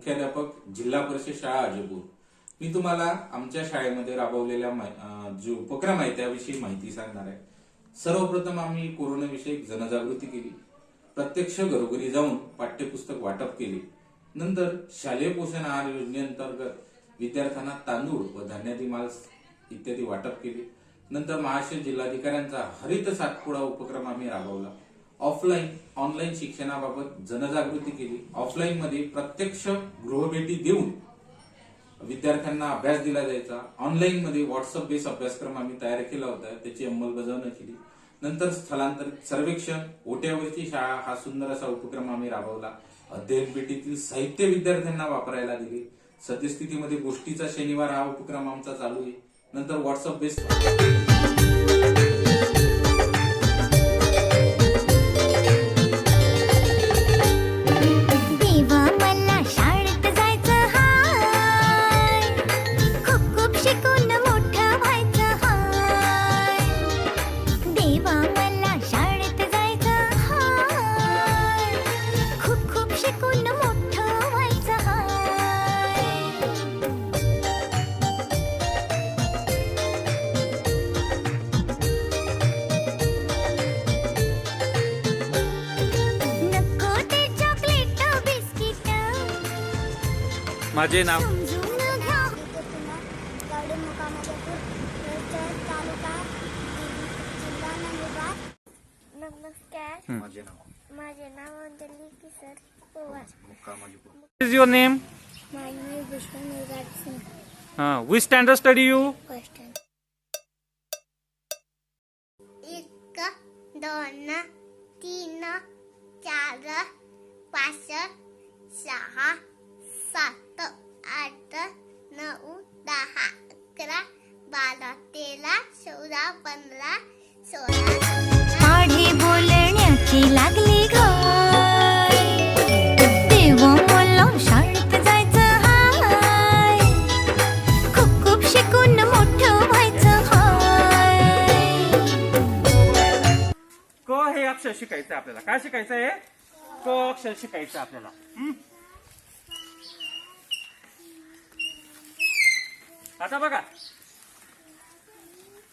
मुख्याध्यापक जिल्हा परिषद शाळा अजयपूर मी तुम्हाला आमच्या शाळेमध्ये राबवलेल्या मा- जे उपक्रम आहे त्याविषयी माहिती सांगणार आहे. सर्वप्रथम आम्ही कोरोनाविषयी जनजागृती केली. प्रत्यक्ष घरोघरी जाऊन पाठ्यपुस्तक वाटप केले. नंतर शालेय पोषण आहार योजनेअंतर्गत विद्यार्थ्यांना तांदूळ व धान्यादी माल इत्यादी वाटप केले. नंतर महाराष्ट्र जिल्हाधिकाऱ्यांचा हरित सातपुडा उपक्रम आम्ही राबवला. ऑफलाईन ऑनलाईन शिक्षणाबाबत जनजागृती केली. ऑफलाईन मध्ये प्रत्यक्ष गृहभेटी देऊन विद्यार्थ्यांना अभ्यास दिला जायचा. ऑनलाईन मध्ये व्हॉट्सअप बेस अभ्यासक्रम आम्ही तयार केला होता. त्याची अंमलबजावणी केली. नंतर स्थलांतरित सर्वेक्षण. ओट्यावरची शाळा हा सुंदर असा उपक्रम आम्ही राबवला. अध्ययन पेटीतील साहित्य विद्यार्थ्यांना वापरायला दिले. सद्यस्थितीमध्ये गोष्टीचा शनिवार हा उपक्रम आमचा चालू आहे. नंतर व्हॉट्सअप बेस माझे नाव नमस्कार माझे नाव माझे नाव Anjali Kishor Pawar. Is your name निर्गाड Singh which standard study you आपल्याला. काय शिकायचं आहे? क अक्षर शिकायचं आपल्याला. आता बघा.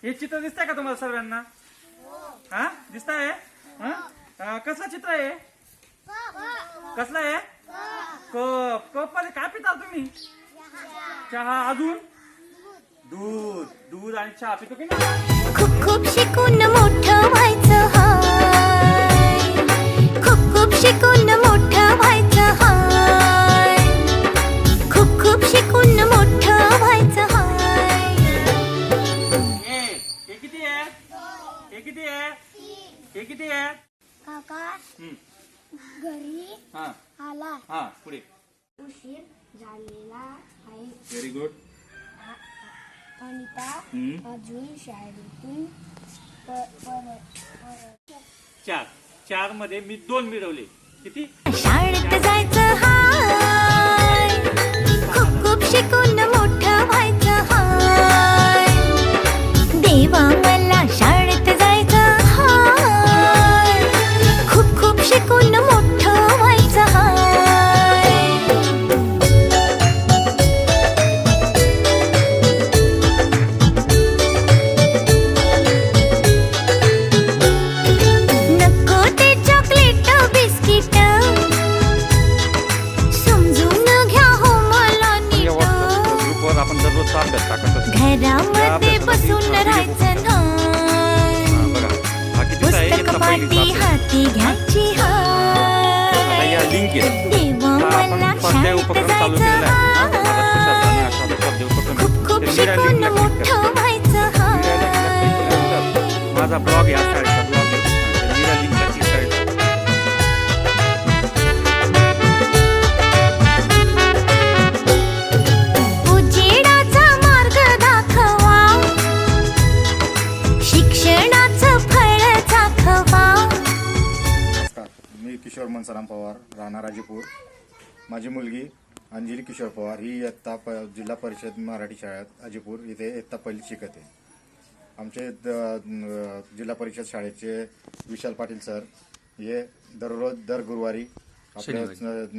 हे चित्र दिसतंय का तुम्हाला सर्वांना? हा? दिसत आहे कसलं चित्र आहे? कसलं आहे? कप. कपमध्ये काय पिता तुम्ही? चहा. अजून? दूध. दूध आणि चहा पितो की नाही? खूप खूप शिकून मोठं व्हायचं. हे किती आहे? काका हं, घरी हा. आला हा पुढे. उशीर झालेला आहे. व्हेरी गुड अनिता अजून शाळेतून प- परत परत. चार. चारमध्ये मी दोन मिळवले. किती? शाळेत जायचं हाती घ्यायची या लिंक देवा मला शाळेत उपक्रम चालू जायचं खूप खूप शिकून. मोठं व्हायचं माझा ब्लॉग आहे. राहणार राजेपूर माझी मुलगी अंजली किशोर पवार ही इयत्ता प जिल्हा परिषद मराठी शाळेत अजिपूर इथे इयत्ता पहिली शिकते आमचे द- जिल्हा परिषद शाळेचे विशाल पाटील सर हे दररोज दर गुरुवारी आपले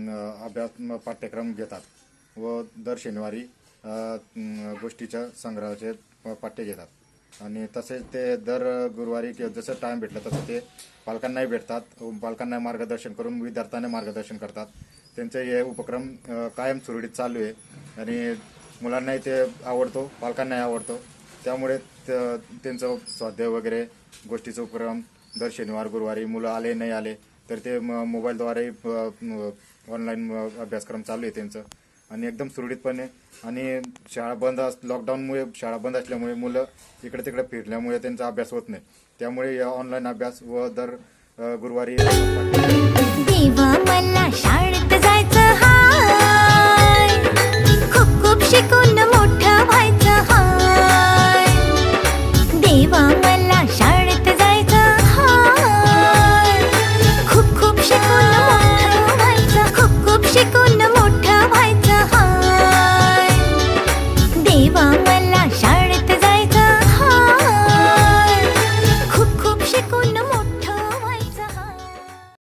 अ, अभ्यास पाठ्यक्रम घेतात व दर शनिवारी गोष्टीच्या संग्रहाचे पाठ्य घेतात. आणि तसेच ते दर गुरुवारी किंवा जसं टाइम भेटलं तसं ते पालकांनाही भेटतात. पालकांना मार्गदर्शन करून विद्यार्थ्यांना मार्गदर्शन करतात. त्यांचे हे उपक्रम कायम सुरळीत चालू आहे. आणि मुलांनाही ते आवडतो पालकांनाही आवडतो. त्यामुळे त्यांचं स्वाध्याय वगैरे गोष्टीचा उपक्रम दर शनिवार गुरुवारी मुलं आले नाही आले तर ते म- मोबाईलद्वारे ऑनलाईन अभ्यासक्रम चालू आहे त्यांचं. आणि एकदम सुरळीतपणे. आणि शाळा बंद अस लॉकडाऊनमुळे शाळा बंद असल्यामुळे मुलं इकडे तिकडे फिरल्यामुळे त्यांचा अभ्यास होत नाही. त्यामुळे या ऑनलाईन अभ्यास व दर गुरुवारी